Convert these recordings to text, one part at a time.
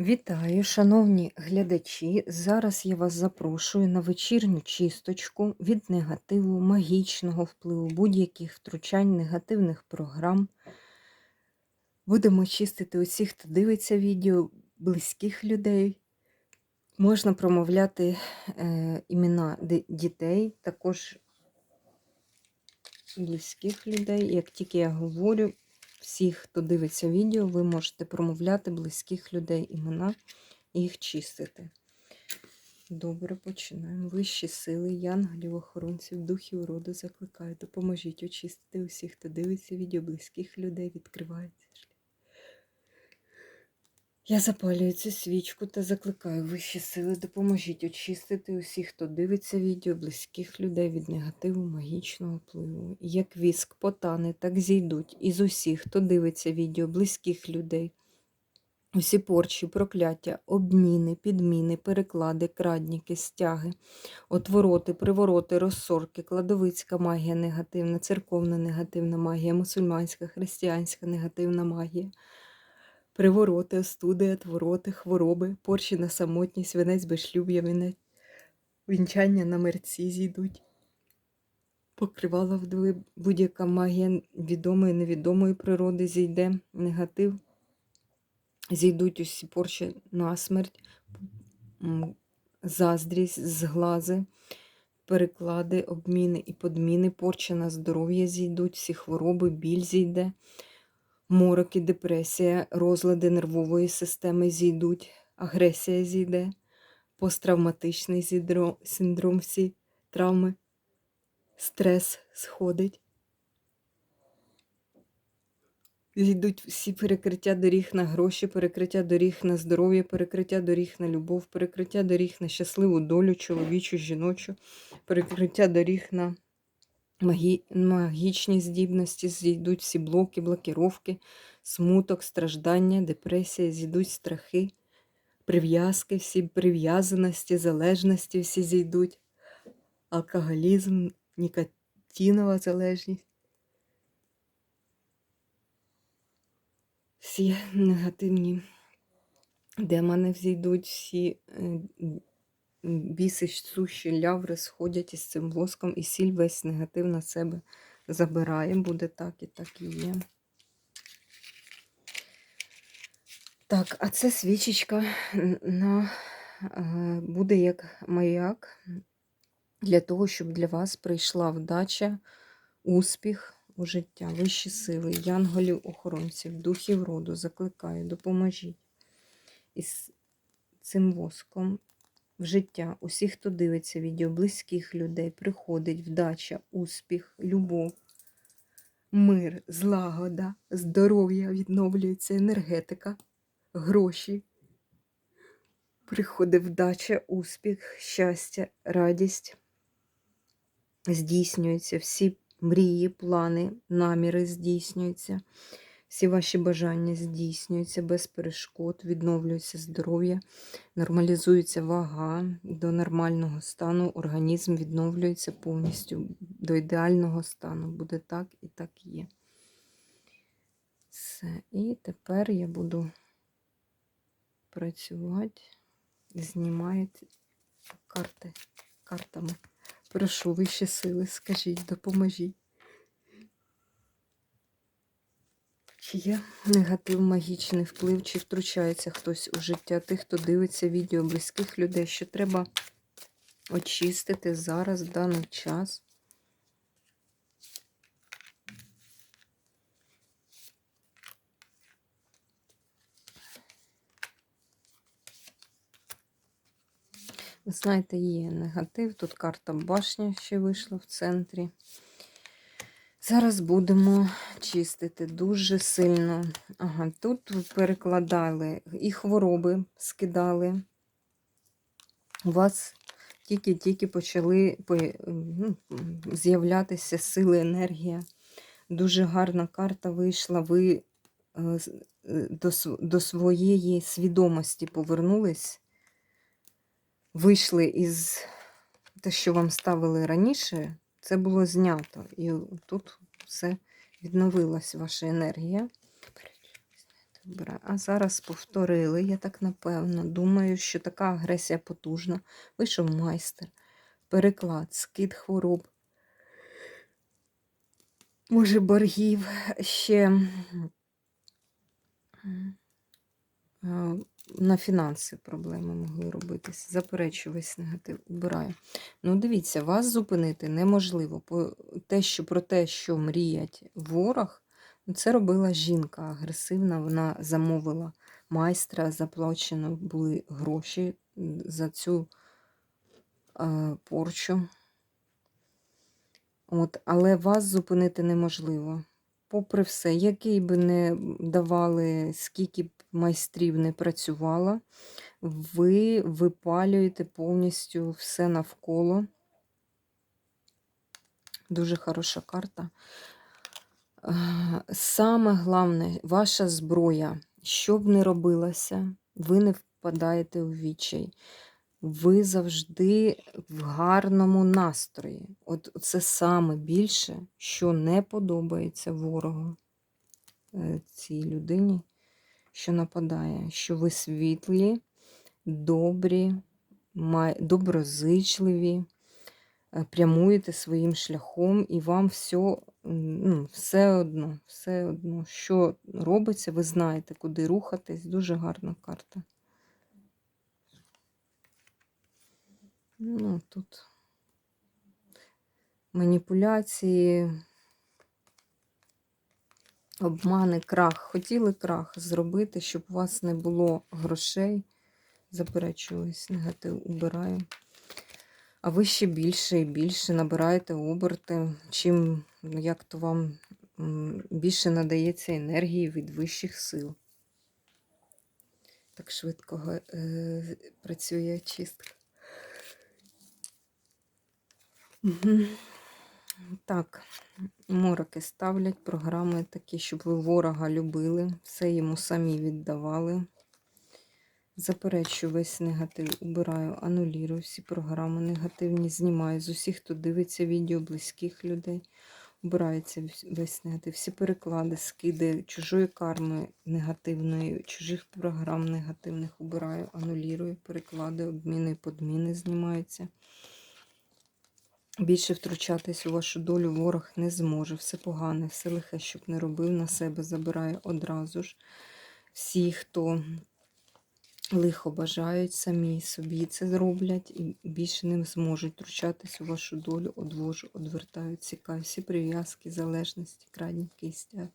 Вітаю, шановні глядачі! Зараз я вас запрошую на вечірню чисточку від негативу, магічного впливу, будь-яких втручань, негативних програм. Будемо чистити усіх, хто дивиться відео, близьких людей. Можна промовляти е, імена дітей, також близьких людей. Як тільки я говорю, всіх, хто дивиться відео, ви можете промовляти близьких людей імена і їх чистити. Добре, починаємо. Вищі сили, янголів, охоронців, духів роду закликаю. Допоможіть очистити усіх, хто дивиться відео близьких людей, відкривається. Я запалюю цю свічку та закликаю вищі сили, допоможіть очистити усіх, хто дивиться відео близьких людей від негативу магічного впливу. Як віск потане, так зійдуть із усіх, хто дивиться відео близьких людей. Усі порчі, прокляття, обміни, підміни, переклади, крадніки, стяги, отвороти, привороти, розсорки, кладовицька магія негативна, церковна негативна магія, мусульманська, християнська негативна магія, привороти, остуди, отвороти, хвороби, порчі на самотність, вінець безшлюб'я, вінець, вінчання на мерці зійдуть. Покривала вдови будь-яка магія відомої, невідомої природи зійде, негатив зійдуть усі порчі на смерть, заздрість, зглази, переклади, обміни і подміни, порчі на здоров'я зійдуть, всі хвороби, біль зійде, мороки, депресія, розлади нервової системи зійдуть, агресія зійде, посттравматичний зідро- синдром, всі травми, стрес сходить. Зійдуть всі перекриття доріг на гроші, перекриття доріг на здоров'я, перекриття доріг на любов, перекриття доріг на щасливу долю, чоловічу, жіночу, перекриття доріг на магі... магічні здібності, зійдуть всі блоки, блокіровки, смуток, страждання, депресія, зійдуть страхи, прив'язки, всі прив'язаності, залежності всі зійдуть, алкоголізм, нікотинова залежність. всі негативні демони взійдуть, всі е, біси, суші, ляври сходять із цим воском, і сіль весь негатив на себе забирає. Буде так і так і є. Так, а це свічечка на, е, буде як маяк для того, щоб для вас прийшла вдача, успіх у життя, вищі сили, янголів, охоронців, духів роду, закликаю, допоможіть із цим воском в життя. Усіх, хто дивиться відео, близьких людей, приходить вдача, успіх, любов, мир, злагода, здоров'я, відновлюється енергетика, гроші. Приходить вдача, успіх, щастя, радість. Здійснюються всі мрії, плани, наміри здійснюються. Всі ваші бажання здійснюються без перешкод, відновлюється здоров'я, нормалізується вага до нормального стану, організм відновлюється повністю до ідеального стану. Буде так і так є. Все. І тепер я буду працювати, знімаєте карти картами. Прошу вищі сили, скажіть, допоможіть. Чи є негатив, магічний вплив, чи втручається хтось у життя тих, хто дивиться відео близьких людей, що треба очистити зараз, в даний час. Знаєте, є негатив. Тут карта башня ще вийшла в центрі. Зараз будемо чистити дуже сильно. Ага, тут перекладали і хвороби скидали. У вас тільки-тільки почали по- ну, з'являтися сили, енергія. Дуже гарна карта вийшла. Ви е, е, до, до своєї свідомості повернулись, вийшли із те, що вам ставили раніше, це було знято. І тут все відновилась ваша енергія. Добре. А зараз повторили, я так напевно. Думаю, що така агресія потужна. Вийшов майстер, переклад, скид хвороб. Може, боргів ще на фінанси проблеми могли робитись. Заперечую весь негатив, убираю. Ну, дивіться, вас зупинити неможливо. Те, що про те, що мріять ворог, це робила жінка агресивна. Вона замовила майстра, заплачено були гроші за цю е, порчу. От, але вас зупинити неможливо. Попри все, який би не давали, скільки б майстрів не працювало, ви випалюєте повністю все навколо. Дуже хороша карта. Саме головне, ваша зброя, що б не робилося, ви не впадаєте у відчай. Ви завжди в гарному настрої. От це саме більше, що не подобається ворогу е, цій людині, що нападає, що ви світлі, добрі, доброзичливі, е, прямуєте своїм шляхом, і вам все, ну, все одно, все одно, що робиться, ви знаєте, куди рухатись. Дуже гарна карта. Ну, тут маніпуляції, обмани, крах. Хотіли крах зробити, щоб у вас не було грошей. Заперечуюсь, негатив убираю. А ви ще більше і більше набираєте оберти, чим ну, як то вам більше надається енергії від вищих сил. Так швидко е, працює чистка. Мгм. Так, мороки ставлять програми такі, щоб ви ворога любили, все йому самі віддавали. Заперечую весь негатив, убираю, анулірую всі програми негативні, знімаю з усіх, хто дивиться відео близьких людей. Убирається весь негатив, всі переклади, скиди чужої карми негативної, чужих програм негативних убираю, анулірую, переклади, обміни, подміни знімаються. Більше втручатись у вашу долю ворог не зможе. Все погане, все лихе, щоб не робив, на себе забирає одразу ж. Всі, хто лихо бажають, самі собі це зроблять і більше не зможуть втручатись у вашу долю, одвожу, одвертаю, цікаю. Всі прив'язки, залежності, крадніки, стяг.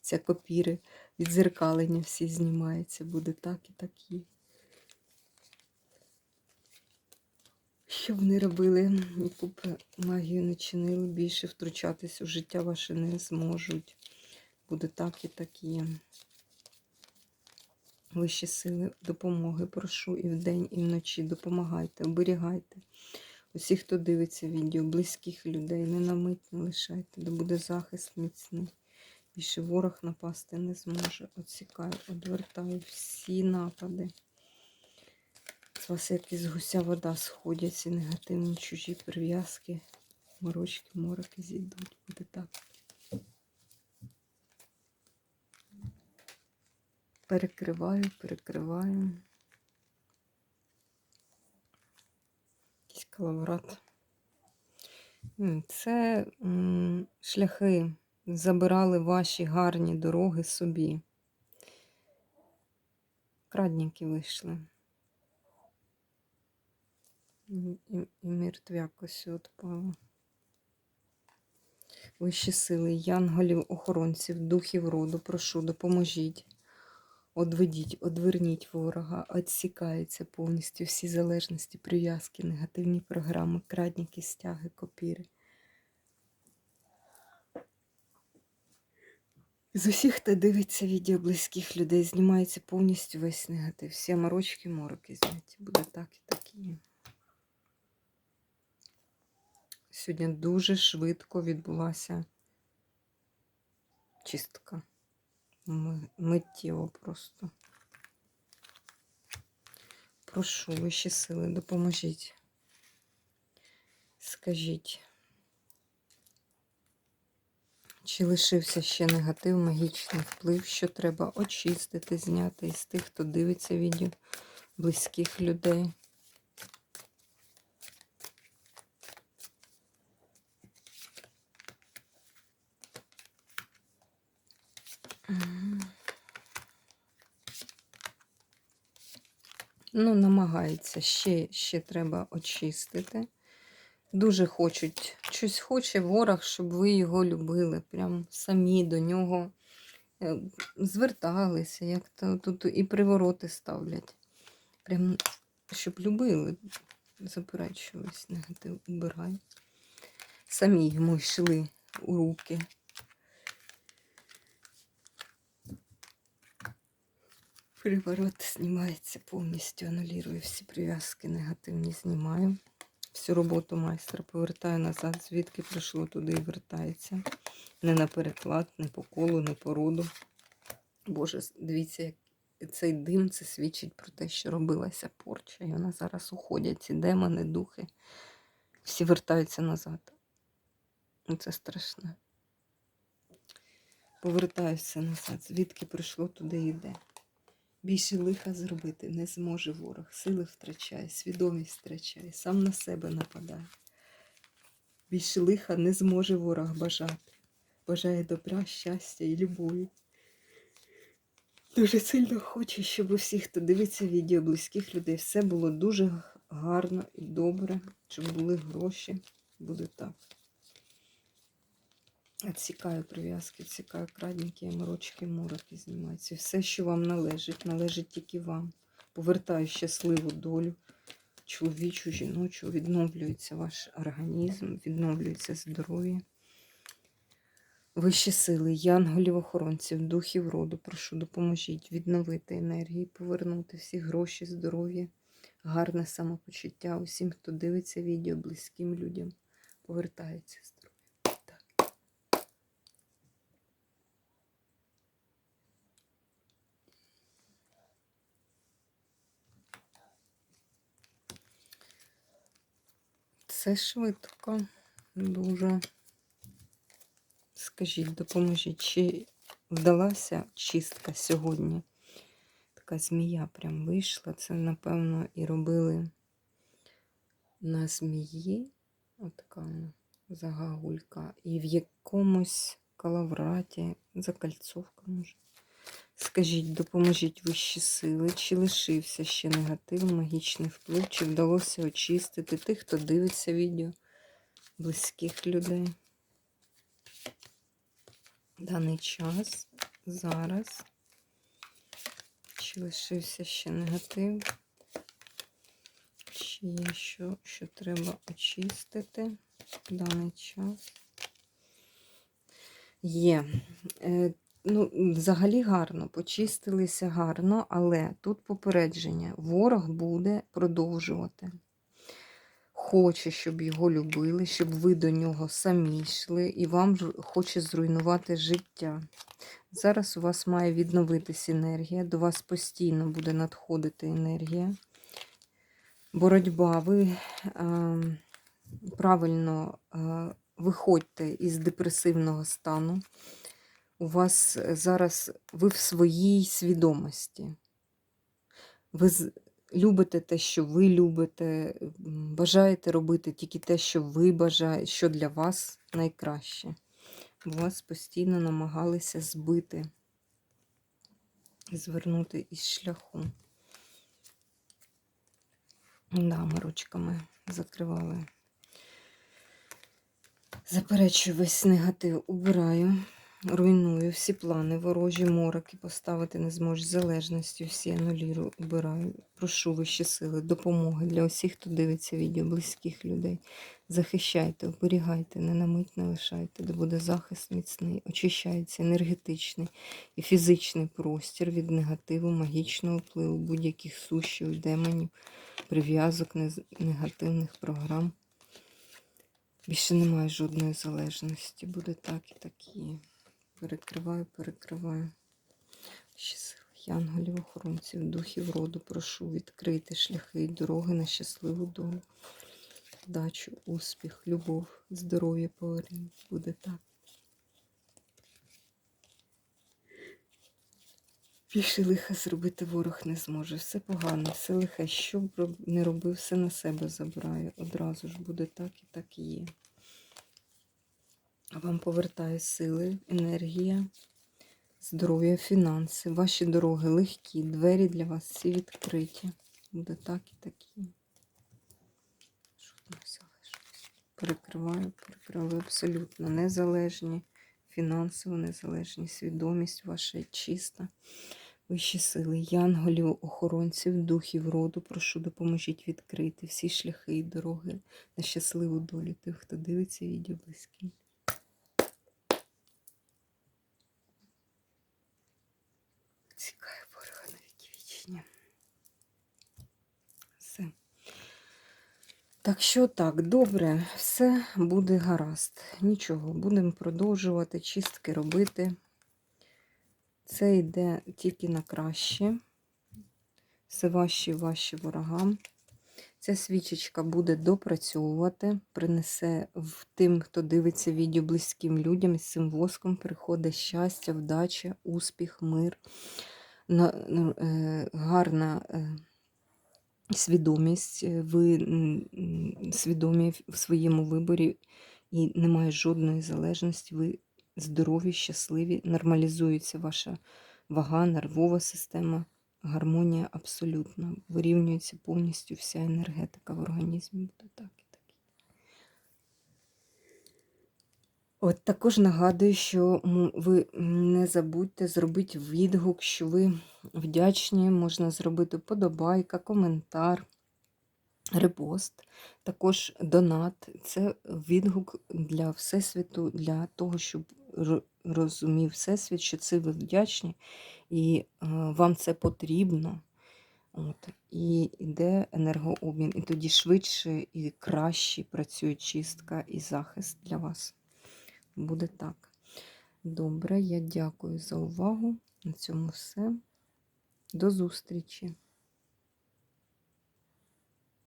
Ця копіри, відзеркалення всі знімаються. Буде так і так і. Що не робили, яку б магію не чинили, більше втручатись у життя ваше не зможуть. Буде так і так є. Вищі сили допомоги прошу і вдень, і вночі. Допомагайте, оберігайте. Усі, хто дивиться відео, близьких людей, не на не лишайте, де буде захист міцний. Більше ворог напасти не зможе. Отсікаю, одвертаю всі напади. З вас як із гуся вода сходять, ці негативні чужі прив'язки, морочки, мороки зійдуть. Буде так. Перекриваю, перекриваю. Якийсь коловрат. М, Це шляхи забирали ваші гарні дороги собі. Крадніки вийшли. І, і, мертвяк ось отпало. Вищі сили, янголів, охоронців, духів роду, прошу, допоможіть. Одведіть, одверніть ворога, відсікаються повністю всі залежності, прив'язки, негативні програми, крадніки, стяги, копіри. З усіх, хто дивиться відео близьких людей, знімається повністю весь негатив. Всі морочки, мороки зняті. Буде так і так і є. Сьогодні дуже швидко відбулася чистка. Миттєво просто. Прошу вищі сили, допоможіть. Скажіть, Чи лишився ще негатив, магічний вплив, що треба очистити, зняти із тих, хто дивиться відео, близьких людей. Ну, намагається, ще, ще треба очистити. Дуже хочуть, щось хоче ворог, щоб ви його любили, прям самі до нього е, зверталися, як то тут і привороти ставлять. Прям, щоб любили, заперечуюсь, негатив убирай. Самі йому йшли у руки. Приворот знімається повністю, анулюю всі прив'язки негативні знімаю. Всю роботу майстра повертаю назад, звідки прийшло туди і вертається. Не на переклад, не по колу, не по роду. Боже, дивіться, цей дим це свідчить про те, що робилася порча. І вона зараз уходять, ці демони, духи. Всі вертаються назад. Ну, Це страшне. Повертаюся назад, звідки прийшло, туди йде. Більше лиха зробити не зможе ворог. Сили втрачає, свідомість втрачає, сам на себе нападає. Більше лиха не зможе ворог бажати. Бажає добра, щастя і любові. Дуже сильно хоче, щоб у всіх, хто дивиться відео близьких людей, все було дуже гарно і добре, щоб були гроші. Буде так. Отсікаю прив'язки, відсікаю крадники, морочки, мороки знімаються. Все, що вам належить, належить тільки вам. Повертаю щасливу долю, чоловічу, жіночу, відновлюється ваш організм, відновлюється здоров'я. Вищі сили, янголів, охоронців, духів роду, прошу, допоможіть відновити енергії, повернути всі гроші, здоров'я, гарне самопочуття усім, хто дивиться відео, близьким людям. Повертається Це швидко, дуже. Скажіть, допоможіть, чи вдалася чистка сьогодні? Така змія прям вийшла. Це, напевно, і робили на змії. Отака загагулька. І в якомусь калавраті, закальцовка може. Скажіть, допоможіть вищі сили, чи лишився ще негатив, магічний вплив, чи вдалося очистити тих, хто дивиться відео близьких людей. Даний час, зараз, чи лишився ще негатив, чи є що, що треба очистити даний час. Є. Ну, взагалі гарно, почистилися гарно, але тут попередження. Ворог буде продовжувати. Хоче, щоб його любили, щоб ви до нього самі йшли, і вам хоче зруйнувати життя. Зараз у вас має відновитись енергія, до вас постійно буде надходити енергія. Боротьба, ви е, правильно е, виходьте із депресивного стану у вас е, зараз ви в своїй свідомості. Ви любите те, що ви любите, бажаєте робити тільки те, що ви бажаєте, що для вас найкраще. Вас постійно намагалися збити, звернути із шляху. Да, ми ручками закривали. Заперечую весь негатив, убираю. Руйную всі плани, ворожі мороки поставити не зможу, залежності, всі анулірую, убираю. Прошу вищі сили, допомоги для усіх, хто дивиться відео, близьких людей. Захищайте, оберігайте, не на мить не лишайте, де буде захист міцний, очищається енергетичний і фізичний простір від негативу, магічного впливу, будь-яких сущів, демонів, прив'язок, негативних програм. Більше немає жодної залежності. Буде так і так є перекриваю, перекриваю. Щасливих янголів, охоронців, духів роду, прошу відкрити шляхи і дороги на щасливу долю. вдачу, успіх, любов, здоров'я повернення. Буде так. Більше лиха зробити ворог не зможе. Все погано, все лихе, що б не робив, все на себе забираю. Одразу ж буде так і так і є. Вам повертає сили, енергія, здоров'я, фінанси. Ваші дороги легкі, двері для вас всі відкриті. Буде так і так і є. Що там все? Перекриваю, перекриваю. Абсолютно незалежні, фінансово незалежні, свідомість ваша чиста. Вищі сили, янголів, охоронців, духів роду, прошу, допоможіть відкрити всі шляхи і дороги на щасливу долю тих, хто дивиться відео близький. Цікає ворога навіть вічні. Все. Так що так, добре, все буде гаразд. Нічого, будемо продовжувати чистки робити. Це йде тільки на краще. Все важче і важче ворогам. Ця свічечка буде допрацьовувати, принесе в тим, хто дивиться відео близьким людям, з цим воском приходить щастя, вдача, успіх, мир, ну, е, гарна е, свідомість. е, Ви свідомі в своєму виборі і немає жодної залежності. Ви здорові, щасливі, нормалізується ваша вага, нервова система, гармонія абсолютно. Вирівнюється повністю вся енергетика в організмі. Буде так і так. От також нагадую, що ви не забудьте зробити відгук, що ви вдячні. Можна зробити вподобайка, коментар, репост, також донат. Це відгук для Всесвіту, для того, щоб розумів Всесвіт, що це ви вдячні і е, вам це потрібно. От, і йде енергообмін, і тоді швидше і краще працює чистка і захист для вас. Буде так. Добре, я дякую за увагу. На цьому все. До зустрічі!